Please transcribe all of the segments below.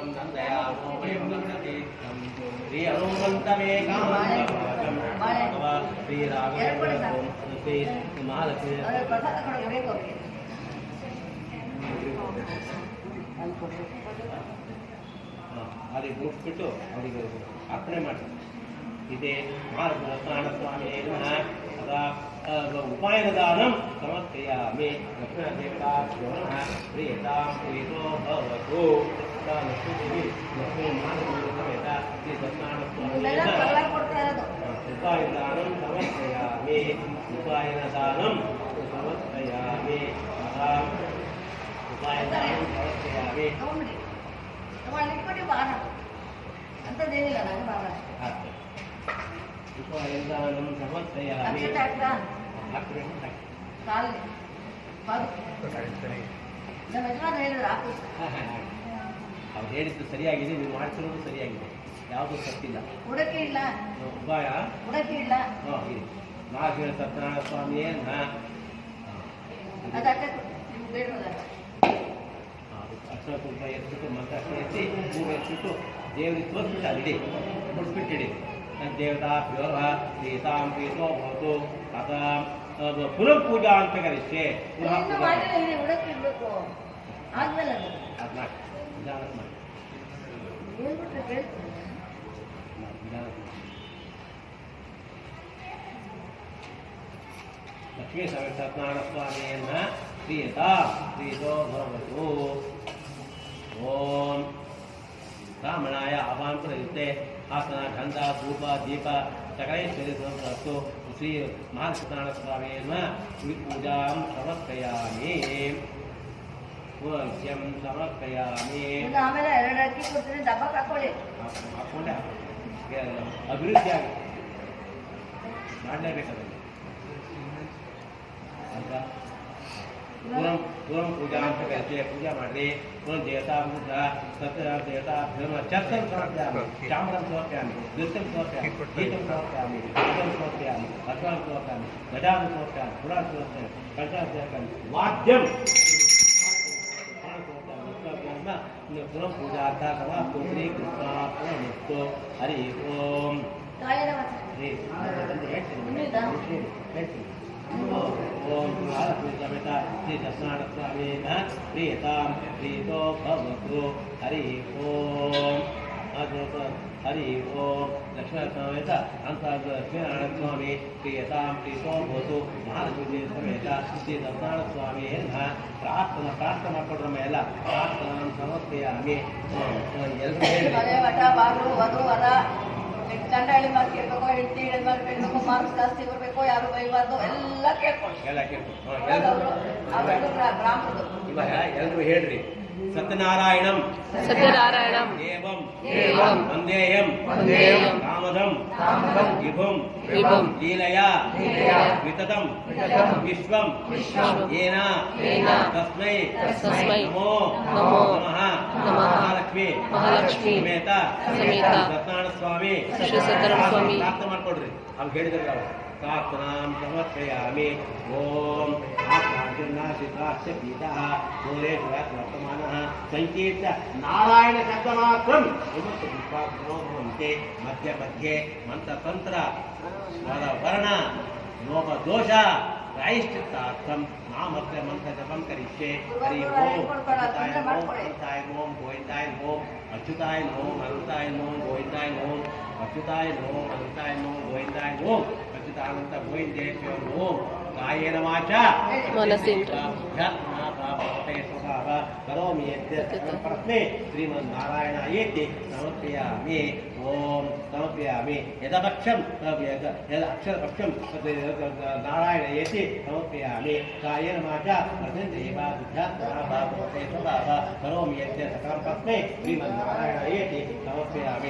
तं नन्दयामो वयं नन्दति तं श्री हनुमन्तमे कामं भगव श्रीराघवेन्द्र श्री महालक्ष्मी ಅವ್ರಿಗೆ ಪ್ರಸಾದ ಕೊಡೋಕೆ ಬೇಕು ಅವ್ರಿಗೆ ಅಲ್ಲಿ ಕೊಡು. ಅವರಿಗೆ ಮುಗಿಸ್ಬಿಟ್ಟು ಅವರಿಗೆ ಅರ್ಪಣೆ ಮಾಡಿ ఇదే భారతరత్నానస్వామి తదా ఉపాయనదానం సమర్పయామి దక్షిణదేవతాభ్యోతో భవతు ఉపాయదానం సమర్పయామి ఉపాయనదానం సమర్పయామి ఉపాయదానం సమర్పయామి అంతదేమి కదా బాగా ಅವ್ರು ಹೇಳಿದ್ದು ಸರಿಯಾಗಿದೆ ನೀವು ಮಾಡ್ತಿರೋದು ಸರಿಯಾಗಿದೆ ಯಾವುದು ತಪ್ಪಿಲ್ಲ ಉಡಕೆ ಇಲ್ಲ ಉಪಾಯ ಉಡಕೆ ಇಲ್ಲ ನಾ ಹೇಳ ಸತ್ಯನಾರಾಯಣ ಸ್ವಾಮಿಯೇ ನಾ ಅಕ್ಷರ ಕುಂಕ ಎತ್ಬಿಟ್ಟು ಮಂತ್ರ ಎತ್ತಿ ಹೂವು ಎತ್ಬಿಟ್ಟು ದೇವರಿಗೆ ತೋರಿಸ್ಬಿಟ್ಟು ಅಲ್ಲಿ ಮುಡಿಸ್ಬಿಟ್ಟಿಡಿ ದೇವತಾ ಪ್ಯೋಹ ಸೀತಾಂ ಪೀತೋ ಭವತು ಅಥ ಅದು ಪುನಃ ಪೂಜಾ ಅಂತ ಕರಿಸ್ತೆ ಪುನಃ ಇನ್ನು ಪೂಜಾ ಮಾಡಿಲ್ಲ ಇಲ್ಲಿ ಉಡಕ್ಕೆ ಇರ್ಬೇಕು ಆದ್ಮೇಲೆ ಅದು ಅದು ಮಾಡಿ ನಿಧಾನಕ್ಕೆ ಮಾಡಿ ಹೇಳ್ಬಿಟ್ರೆ ಕೇಳ್ತೀನಿ ಮಾಡಿ, ನಿಧಾನಕ್ಕೆ ಮಾಡಿ. ಲಕ್ಷ್ಮೀ ಸಮೇತ ಸತ್ಯನಾರಾಯಣ ಸ್ವಾಮಿಯನ್ನ ಪ್ರಿಯತ ಪ್ರೀತೋ ಭವತು ಓಂ ರಾಮಣಾಯ ಆಹ್ವಾನ ಪ್ರಯುಕ್ತೆ ಆಸನ ಗಂಧ ಧೂಪ ದೀಪ ಸಕಲೇಶ್ವರಿ ಸಮರ್ಪು ಶ್ರೀ ಮಹಾಸತ್ಯನಾರಾಯಣ ಸ್ವಾಮಿಯನ್ನ ಪೂಜಾಂ ಸಮರ್ಪಯಾಮಿ. ಪೂಜ್ಯಂ ಸಮರ್ಪಯಾಮಿ. ಆಮೇಲೆ ಎರಡು ಅಕ್ಕಿ ಕೊಡ್ತೀನಿ ಡಬ್ಬಕ್ಕೆ ಹಾಕೊಳ್ಳಿ. ಹಾಕೊಂಡೆ. ಅಭಿವೃದ್ಧಿ ಆಗಿ ಮಾಡಲೇಬೇಕಲ್ಲ ಅಂತ. ಪೂರಂ ಪೂರಂ ಪೂಜಾ ಅಂತ ಕರಿತೀವಿ ಪೂಜೆ ಮಾಡಿ ಪೂರಂ ದೇವತಾ ಬುದ್ಧ ಸತ್ಯ ದೇವತಾ ಧರ್ಮ ಚರ್ಚಂ ಸಮರ್ಪ್ಯಾಮಿ ಚಾಮರಂ ಸಮರ್ಪ್ಯಾಮಿ ನೃತ್ಯಂ ಸಮರ್ಪ್ಯಾಮಿ ಗೀತಂ ಸಮರ್ಪ್ಯಾಮಿ ಗೀತಂ ಸಮರ್ಪ್ಯಾಮಿ ಅರ್ಪಣಂ ಸಮರ್ಪ್ಯಾಮಿ ಗಜಾಂ ಸಮರ್ಪ್ಯಾಮಿ ಪುರಾಣ ಸಮರ್ಪ್ಯಾಮಿ ಕಲ್ಚಾರ ಸಮರ್ಪ್ಯಾಮಿ ವಾದ್ಯಂ ಪುರಂ ಪೂಜಾರ್ಥ ಸಮಾಪ್ತು ಶ್ರೀ ಕೃಷ್ಣಾರ್ಪಣಮಸ್ತು ಹರಿ ಓಂ ಕಾಯಿನ ಮತ್ತೆ ಹೇ ಅಂತ ಹೇಳ್ತೀನಿ ಇನ್ನಿದಾ? ಹೇಳ್ತೀನಿ ಓಂ ಮಹಾಲಕ್ಷ್ಮೀ ಸಮೇತ ಶ್ರೀ ಸತ್ಯನಾರಾಯಣ ಸ್ವಾಮಿನ ಪ್ರಿಯತಾಂ ಪ್ರೀತೋ ಭವತು ಹರಿ ಓಂ ಅದು ಹರಿ ಓಂ ಲಕ್ಷ್ಮೀ ಸಮೇತ ಅಂತ ಲಕ್ಷ್ಮೀನಾರಾಯಣ ಸ್ವಾಮಿ ಪ್ರಿಯತಾಂ ಪ್ರೀತೋ ಭವತು ಮಹಾಲಕ್ಷ್ಮೀ ಸಮೇತ ಶ್ರೀ ಸತ್ಯನಾರಾಯಣ ಸ್ವಾಮಿ ಪ್ರಾರ್ಥನಾ ಪ್ರಾರ್ಥನಾ ಮಾಡ್ಕೊಡ್ರ ಮೇಲೆ ಪ್ರಾರ್ಥನಾ ಸಮರ್ಪಯಾಮಿ ಎಲ್ಲರೂ ಮಾರ್ಕ್ ಗಂಡ ಹೇಳಿ ಮಾತು ಕೇಳ್ಬೇಕು ಹೆಂಡತಿ ಹೇಳಿದ ಮಾತು ಕೇಳ್ಬೇಕು ಮಾರ್ಕ್ಸ್ ಜಾಸ್ತಿ ಬರಬೇಕು ಯಾರು ಬೈಬಾರ್ದು ಎಲ್ಲ ಕೇಳ್ಕೊಂಡು ಇವಾಗ ಎಲ್ಲರೂ ಹೇಳ್ರಿ. ಸತ್ಯನಾರಾಯಣಂ. ಸತ್ಯನಾರಾಯಣಂ. ಏವಂ. ಏವಂ. ವಂದೇಯಂ. ವಿಶ್ವಂ ವಿಶ್ವಂ. ಏನಾ ಏನಾ. ತಸ್ಮೈ ತಸ್ಮೈ. ನಮೋ ನಮೋ. ನಮಃ. ಮಹಾಲಕ್ಷ್ಮಿ. ಮಹಾಲಕ್ಷ್ಮಿ. ಸಮೇತ. ಸಮೇತ. ಸತ್ಯನಾರಾಯಣ ಸ್ವಾಮಿ. ಸತ್ಯನಾರಾಯಣ ಸ್ವಾಮಿ. ಪ್ರಾರ್ಥನೆ ಮಾಡ್ಕೊಡ್ರಿ. ಅವ್ರು ಹೇಳಿದ್ರೆ काक्रां समर्पयामि ॐ आकार्जुन्नाशितास्य पीतः सूरेश्वरः वर्तमानः। सङ्कीर्त्य नारायणशब्दमात्रं विमर्शपुष्पाग्रो भवन्ति। मध्ये मध्ये मन्त्रतन्त्र, स्वरवर्ण, लोपदोष प्रायश्चित्तार्थं नामत्र मन्त्रजपं करिष्ये। हरि ओं, अच्युताय ओं अनताय ओं गोविन्दाय ओं अच्युताय ओं अनताय ओं गोविन्दाय ओं अच्युताय ओं अनताय ओं गोविन्दाय ओं దానంతా పోయింది కేవలం కాయేన వాచ కరోమి ప్రశ్నే శ్రీమన్ నారాయణాయేతి సమర్పయామి. ఓం సమర్పయామి. యథపక్షం అక్షరపక్షం నారాయణయేతి సమర్పయామి. కాయేన వాచ ప్రసందేవాధ్యాత్మా కరోమి యజ్ఞ సకలం ప్రశ్నే శ్రీమన్ నారాయణాయేతి సమర్పయామి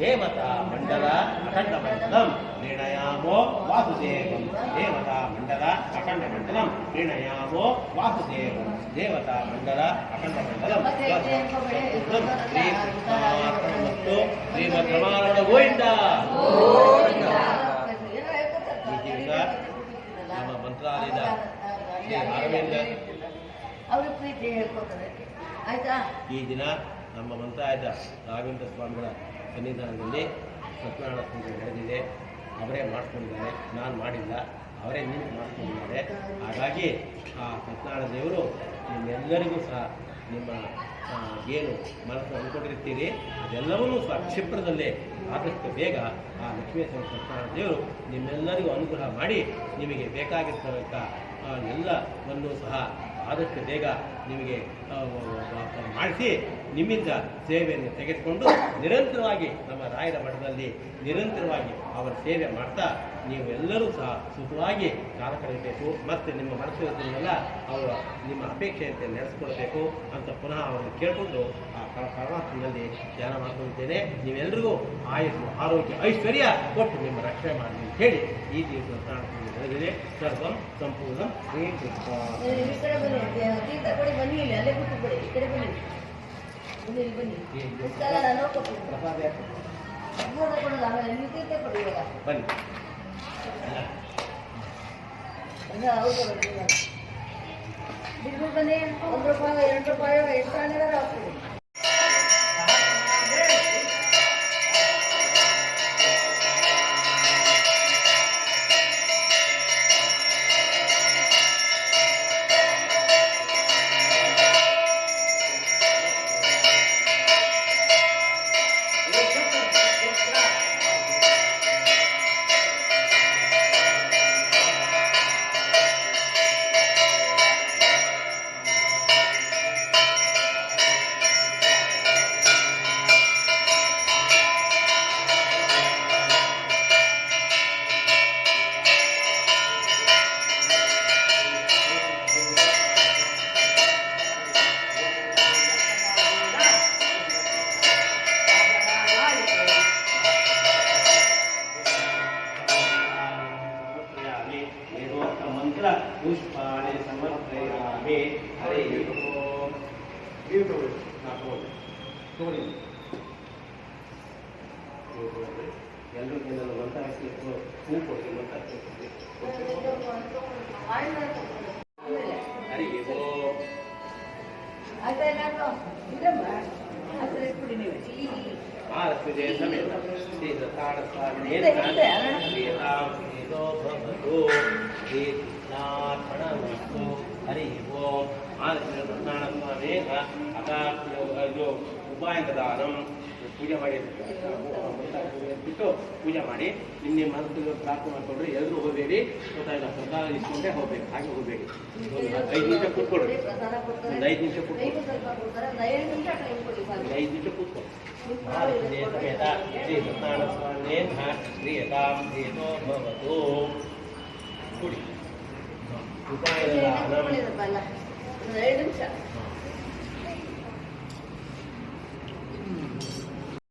ದೇವತಾ ಮಂಡಲ ಅಖಂಡ ಮಂಡಲಂ ನಿರ್ಣಯಾಮೋ ವಾಸುದೇವಂ. ದೇವತಾ ಮಂಡಲ ಅಖಂಡ ಮಂಡಲಂ ನಿರ್ಣಯಾಮೋ ವಾಸುದೇವಂ. ದೇವತಾ ಮಂಡಲ ಅಖಂಡ ಮಂಡಲಂ. ಶ್ರೀ ಗೋವಿಂದ. ಶ್ರೀಮದ್ ರಮಾರಮಣ ಗೋವಿಂದ ನಮ್ಮ ಮಂತ್ರಾಲಯದ ಶ್ರೀ ಅರವಿಂದ. ಆಯ್ತಾ? ಈ ದಿನ ನಮ್ಮ ಮಂತ್ರಾಯತ ರಾಘವೇಂದ್ರ ಸ್ವಾಮಿಗಳ ಸನ್ನಿಧಾನದಲ್ಲಿ ಸತ್ಯನಾರಾಯಣ ಪೂಜೆ ನಡೆದಿದೆ. ಅವರೇ ಮಾಡಿಸ್ಕೊಂಡಿದ್ದಾರೆ ನಾನು ಮಾಡಿಲ್ಲ. ಅವರೇ ನಿಂತು ಮಾಡಿಸ್ಕೊಂಡಿದ್ದಾರೆ ಹಾಗಾಗಿ ಆ ಸತ್ಯನಾರಾಯಣ ದೇವರು ನಿಮ್ಮೆಲ್ಲರಿಗೂ ಸಹ ನಿಮ್ಮ ಏನು ಮನಸ್ಸು ಅಂದ್ಕೊಂಡಿರ್ತೀರಿ ಅದೆಲ್ಲವನ್ನೂ ಸಹ ಕ್ಷಿಪ್ರದಲ್ಲೇ ಆದಷ್ಟು ಬೇಗ ಆ ಲಕ್ಷ್ಮೀ ಸತ್ಯನಾರಾಯಣ ದೇವರು ನಿಮ್ಮೆಲ್ಲರಿಗೂ ಅನುಗ್ರಹ ಮಾಡಿ ನಿಮಗೆ ಬೇಕಾಗಿರ್ತಕ್ಕಂಥ ಎಲ್ಲವನ್ನು ಸಹ ಆದಷ್ಟು ಬೇಗ ನಿಮಗೆ ಮಾಡಿಸಿ ನಿಮ್ಮಿಂದ ಸೇವೆಯನ್ನು ತೆಗೆದುಕೊಂಡು ನಿರಂತರವಾಗಿ ನಮ್ಮ ರಾಯರ ಮಠದಲ್ಲಿ ನಿರಂತರವಾಗಿ ಅವರ ಸೇವೆ ಮಾಡ್ತಾ ನೀವು ಎಲ್ಲರೂ ಸಹ ಸುಖವಾಗಿ ಕಾಲ ಕಳೆಯಬೇಕು ಮತ್ತು ನಿಮ್ಮ ಮನಸ್ಸಿನಲ್ಲ ಅವರು ನಿಮ್ಮ ಅಪೇಕ್ಷೆಯಂತೆ ನಡೆಸ್ಕೊಳ್ಬೇಕು ಅಂತ ಪುನಃ ಅವರನ್ನು ಕೇಳಿಕೊಂಡು ಆ ಪರಮಾತ್ಮನಲ್ಲಿ ಧ್ಯಾನ ಮಾಡ್ಕೊಳ್ತೇನೆ ನೀವೆಲ್ಲರಿಗೂ ಆಯುರ್ ಆರೋಗ್ಯ, ಐಶ್ವರ್ಯ ಕೊಟ್ಟು ನಿಮ್ಮ ರಕ್ಷಣೆ ಮಾಡಿ ಅಂತ ಹೇಳಿ ಈ ದಿವಸ ಪ್ರಾರ್ಥನೆ ನಡೆದಿದೆ. ಸರ್ವಂ ಸಂಪೂರ್ಣ ಬನ್ನಿ ಇಲ್ಲಿ ಅಲ್ಲೇ ಕೂತು ಬಿಡಿ ಈ ಕಡೆ ಬನ್ನಿ. ಬನ್ನಿ ಇಲ್ಲಿ ಬನ್ನಿ. ಪುಸ್ತಕ ನಾನು ಯಾಕೆ? ಪ್ರಸಾದ ಕೊಡೋದು ಆಮೇಲೆ ತೀರ್ಥ ಕೊಡಿ ಇವಾಗ. ಬನ್ನಿ. ಹೌದು ಬನ್ನಿ ಬಿಡ್ಬಿಟ್ಟು ಬನ್ನಿ ಒಂದು ರೂಪಾಯಿ ಎರಡು ರೂಪಾಯಿ ಎಷ್ಟು ಹಾಕ್ತೀವಿ ಹರಿ ಓಂ ನೀವು ತಗೊಳ್ಳಿ ನಾ ತಗೊಳ್ಳಿ ತಗೊಳ್ಳಿ ನೀವು ತಗೊಳ್ಳಿ ಎಲ್ಲರೂ ಕೆಲವು ಮಂತ್ರ ಹಾಕಿ ಹೂ ಕೊಡ್ತೀನಿ ಮಂತ್ರ ಆಮೇಲೆ ಹರಿ ಓಂ ಸ್ವಾಮಿ ಅಥ ಇದು ಉಪಾಯಂಕದಾನಂ ಪೂಜೆ ಮಾಡಿ ಬಿಟ್ಟು ಪೂಜೆ ಮಾಡಿ ನಿಮ್ಮ ಮನಸ್ಸಿಗೆ ಪ್ರಾರ್ಥನೆ ಮಾಡ್ಕೊಂಡ್ರೆ ಎಲ್ಲರೂ ಹೋಗಬೇಡಿ ಗೊತ್ತಾಯಿಲ್ಲ ಪ್ರಸಾದ ಇಸ್ಕೊಂಡೇ ಹೋಗ್ಬೇಕು ಹಾಗೆ ಹೋಗಬೇಡಿ ಐದು ನಿಮಿಷ ಕೂತ್ಕೊಡ್ರಿ ಒಂದು ಐದು ನಿಮಿಷ ಕೂತ್ಕೊಳ್ಳಿ ಐದು ನಿಮಿಷ ಕೂತ್ಕೊಡಿ ಕೊಡಿ ಉಪಾಯದ ದಾನಂ. ಕೂತ್ಕೊಳ್ಳಿರಪ್ಪ ಅಲ್ಲ. ಒಂದು ಐದು ನಿಮಿಷ ಹ.